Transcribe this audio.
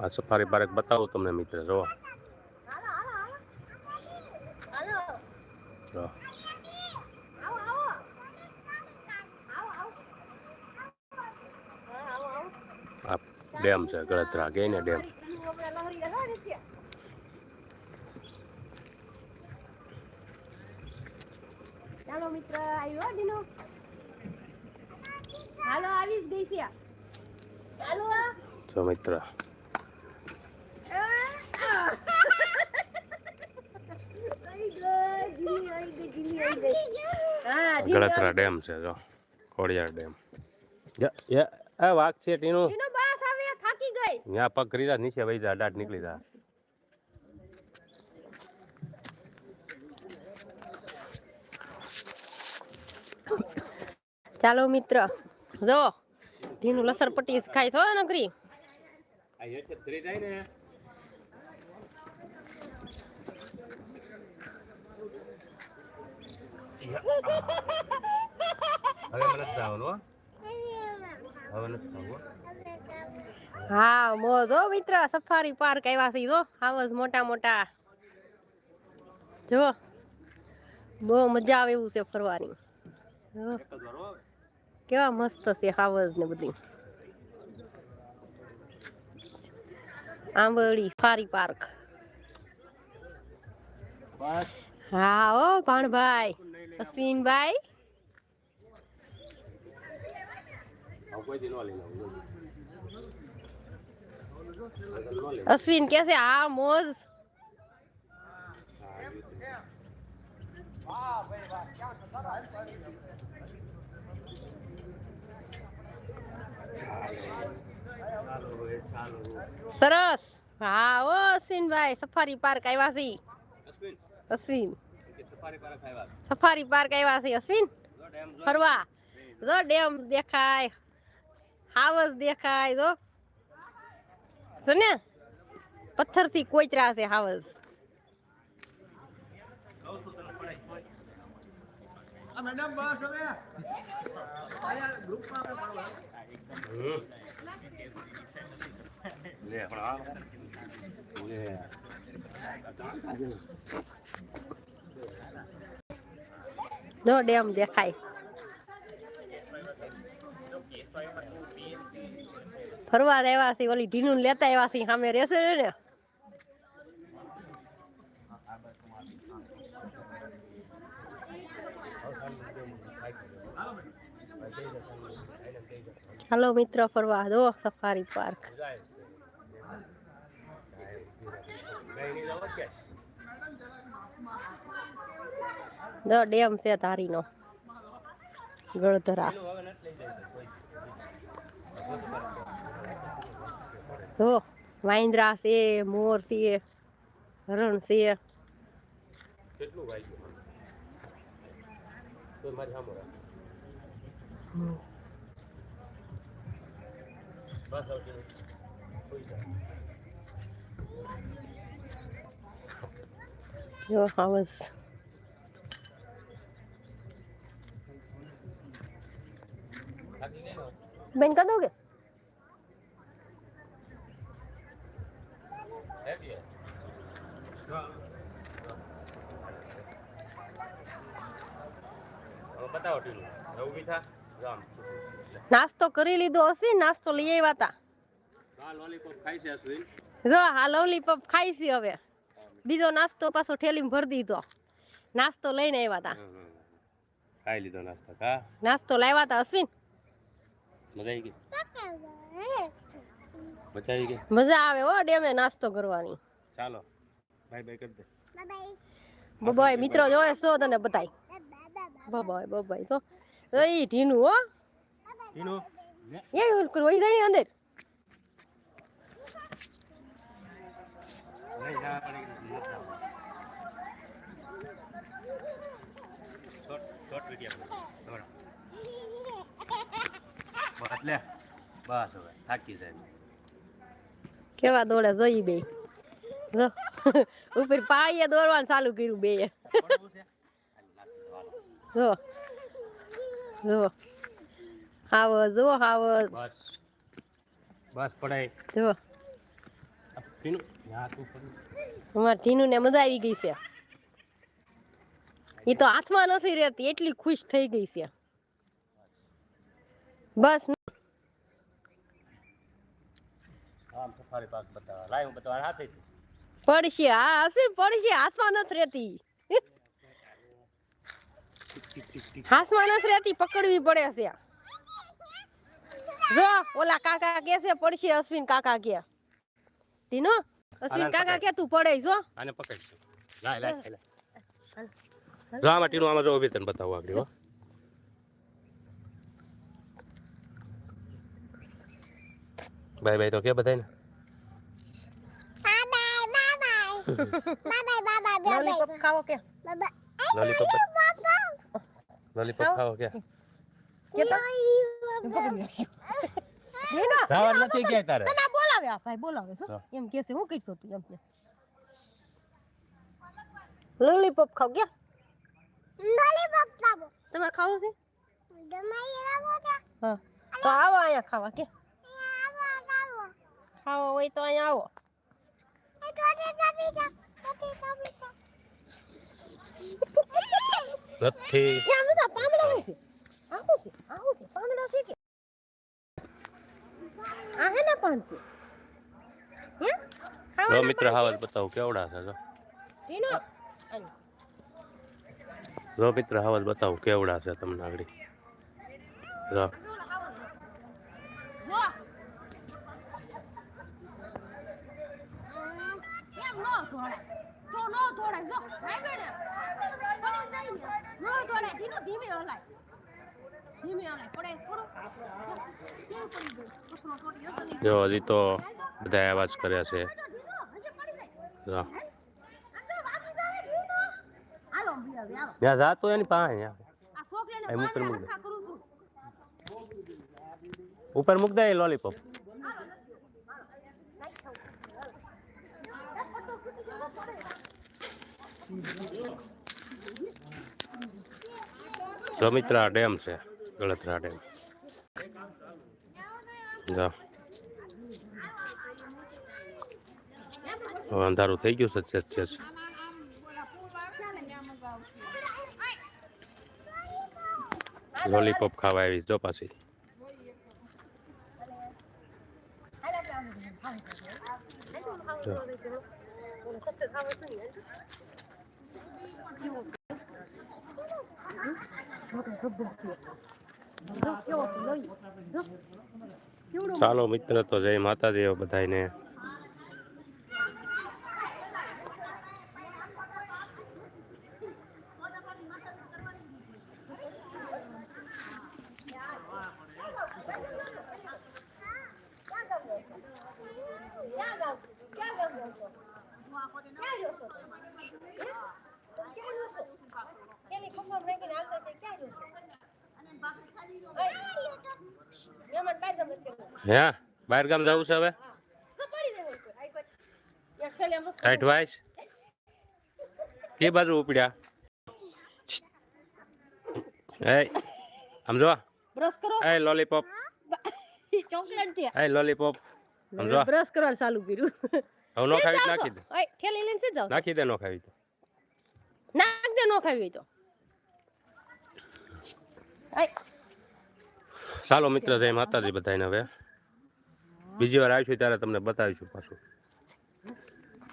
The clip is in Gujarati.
આ સફારી પાર્ક બતાવું તમને મિત્ર જો હાલો હાલો હાલો હાલો જો આવો આવો આવો આવો હા આવો આવો આ ડેમ છે ગળતરા કે ને ડેમ લહરી આપણે લહરી રહ્યા ને ચાલો મિત્ર આવ્યો દીનો હાલો આવી જ ગઈ છે ચાલો જો મિત્ર ગળતરા ડેમ છે જો ખોડિયાર ડેમ એ વાઘ છે ટીનું. એનો બાસ આવે થાકી ગઈ. ત્યાં પગ કરી જા નીચે વહી જા દાટ નીકળી જા. ચાલો મિત્ર જો ઢીનું લસર પટ્ટી ખાય છો નકરી હવે મને જ હવે નથી જવું હા. મોજો મિત્ર. સફારી પાર્ક આવ્યા છે જો આવા મોટા મોટા. જો બહુ મજા આવે એવું છે ફરવાની. કેવા મસ્ત છે હાવજ ને બધી. Ambali safari park. હા ઓ ભાણભાઈ અશ્વિનભાઈ. કોઈ દી ન લઈ લઉં. અશ્વિન કે છે હા મોજ સરસ. હા ઓ અશ્વિનભાઈ સફારી પાર્ક આવ્યા છે. અશ્વિન? સફારી પાર્ક આવ્યા? સફારી પાર્ક આવ્યા છે અશ્વિન. ફરવા. જો ડેમ જો ફરવા જો દેખાય હાવસ. દેખાય તો જો પથ્થરથી કોચરા છે હાવસ હમ. લે પણ લે. જો ડેમ દેખાય. ફરવા આવ્યા છે ઓલી ઢીનું લેતા આવ્યા છે સામે રહેશે ને હાલો મિત્રો, ફરવા દો સફારી પાર્ક. દો ડેમ છે તારીનો ગળધરા. જો વાંદરા છે મોર છે હરણ છે કેટલું વાગ્યું તો મારી સામે. બસ જા. હાવસ? બેન કર દોગે હેપી હે? હવે બતાવો ટીલું હવે ઊભી થા જામ નાસ્તો કરી લીધો હશે નાસ્તો લઈ આવ્યા તા. આ લોલીપોપ ખાઈ છે અશ્વિન જો હા લોલીપોપ ખાઈ છે હવે. બીજો નાસ્તો પાછો ઠેલીમાં ભરી દીધો. નાસ્તો લઈને આવ્યા તા. હમ, હમ. ખાઈ લીધો નાસ્તો કા? નાસ્તો લાવ્યા તા અશ્વિન મજા આવી ગઈ? મજા આવી ગઈ? મજા આવે હો ડેમે નાસ્તો કરવાની. ચાલો. બાય બાય કરી દે. બબાય મિત્રો જોવે તો તને બતાય બબાય બબાય તો તો ઈ ઢીનું હો ટીનું ને એ વહી જાય ને અંદર લઈ જા પડી ગઈ. શોર્ટ શોર્ટ વીડિયો દોડા બસ લે બસ હવે થાકી જાય કેવા દોડે જોઈ બે જો ઉપર પાઈએ દોડવાનું ચાલુ કર્યું બે પડવું છે જો. જો. હાવ જો હાવ. બસ. બસ પડાય. જો. ટીનું હાથ ઉપર અમારા ટીનુને મજા આવી ગઈ છે. એ તો હાથમાં નથી રહેતી એટલી ખુશ થઈ ગઈ છે. બસ. આમ સફારી પાર્ક બતાવવા. લાય હું બતાવવા હાથે પડશે હા હશે પડશે હાથમાં નથી રહેતી. હાથમાં નથી રહેતી પકડવી પડે છે. જો ઓલા કાકા કે છે પડશે અશ્વિન કાકા કે. ટીનો અશ્વિન કાકા કે તું પડે જો. આને પકડ. લાય લાય લાય. જો આમાં ટીનું આમાં જો ઊભી તને બતાવું આગળ હો. બાય બાય તો કે બધાને લોલીપોપ ખાવો કે? લોલીપોપ લોલીપોપ ખાઓ કે તો રાવણ નથી ક્યાંય તારે તને બોલાવે આ ભાઈ બોલાવે છે. એમ કે છે હું કહીશ તું એમ કે લોલીપોપ ખાવ ગયા તમારે ખાવું છે હા તો આવો અહીંયા ખાવા કે ખાવો હોય તો અહીંયા આવો નથી. હે? મિત્ર હાવજ બતાવું કેવડા છે જો. જો મિત્ર હાવજ બતાવું કેવડા છે તમને આગળ? જો. જો. એમ તો નો ધોળાય જો ભાગો ને પડી જાય ને નો ધોળાય ધીમે ધીમે હલાય ધીમે હલાય પડે થોડું જો, હજી તો બધા અવાજ કર્યા છે. ત્યાં જાતો એની પાસે અહીં મૂકી ઉપર મૂક દે લોલીપોપ Thank મિત્ર આ ડેમ છે, ગળતરા ડેમ. હવે અંધારું થઈ ગયું છે છે છે લોલીપોપ ખાવા આવી જો પાછી. જો. ચાલો મિત્ર તો જય માતાજી બધાને હે બહાર ગામ જવું છે હવે? ટાઈટ વાઈસ? કે બાજુ ઉપડ્યા? એ સમજો બ્રશ કરો. એ લોલીપોપ ચોકલેટથી એ લોલીપોપ સમજો. બ્રશ કરવા ચાલુ કર્યું. હવે નો ખાવી નાખી દે. ઓય ઠેલી લઈને સીધા. નાખી દે નો ખાવી તો. નાખ દે નો ખાવી તો. ચાલો મિત્ર જય માતાજી બધાને હવે. બીજી વાર આવીશું ત્યારે તમને બતાવીશું પાછું.